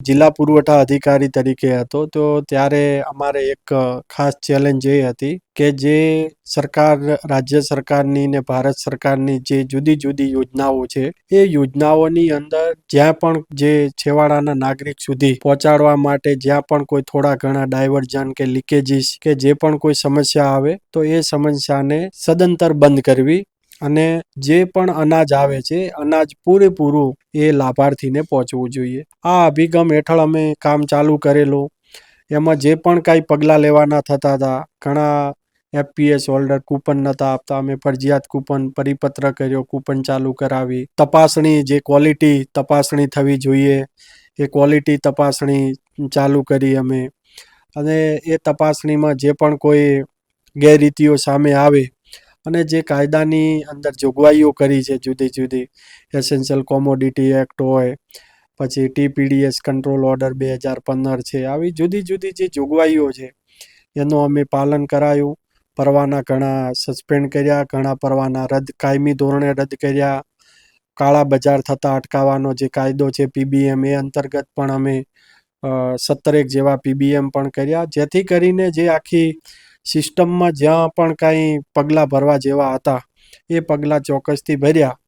જિલ્લા પુરવઠા અધિકારી તરીકે હતો. તો ત્યારે અમારે એક ખાસ ચેલેન્જ એ હતી કે જે સરકાર, રાજ્ય સરકારની ને ભારત સરકારની જે જુદી જુદી યોજનાઓ છે, એ યોજનાઓની અંદર જ્યાં પણ જે છેવાડાના નાગરિક સુધી પહોંચાડવા માટે જ્યાં પણ કોઈ થોડા ઘણા ડાયવર્ઝન કે લીકેજીસ કે જે પણ કોઈ સમસ્યા આવે, તો એ સમસ્યાને સદંતર બંધ કરવી અને જે પણ અનાજ આવે છે, અનાજ પૂરેપૂરું એ લાભાર્થીને પહોંચવું જોઈએ. આ અભિગમ હેઠળ અમે કામ ચાલુ કરેલું. એમાં જે પણ કાંઈ પગલાં લેવાના થતા હતા, ઘણા એફપીએસ હોલ્ડર કૂપન નહોતા આપતા. અમે ફરજિયાત કૂપન પરિપત્ર કર્યો કૂપન ચાલુ કરાવી. તપાસણી, જે ક્વોલિટી તપાસણી થવી જોઈએ, એ ક્વોલિટી તપાસણી ચાલુ કરી અમે. અને એ તપાસણીમાં જે પણ કોઈ ગેરરીતિઓ સામે આવે અને જે કાયદાની અંદર જોગવાઈઓ કરી છે જુદી જુદી એસેન્શિયલ કોમોડિટી એક્ટ હોય, પછી ટીપીડીએસ કંટ્રોલ ઓર્ડર બે હજાર પંદર છે, આવી જુદી જુદી જે જોગવાઈઓ છે, એનું અમે પાલન કરાયું. પરવાના ઘણા સસ્પેન્ડ કર્યા, ઘણા પરવાના રદ, કાયમી ધોરણે રદ કર્યા. કાળા બજાર થતા અટકાવવાનો જે કાયદો છે પીબીએમ એ અંતર્ગત પણ અમે સત્તરેક જેવા પીબીએમ પણ કર્યા. જેથી કરીને જે આખી સિસ્ટમમાં જ્યાં પણ કાંઈ પગલાં ભરવા જેવા હતા એ પગલાં ચોક્કસથી ભર્યા.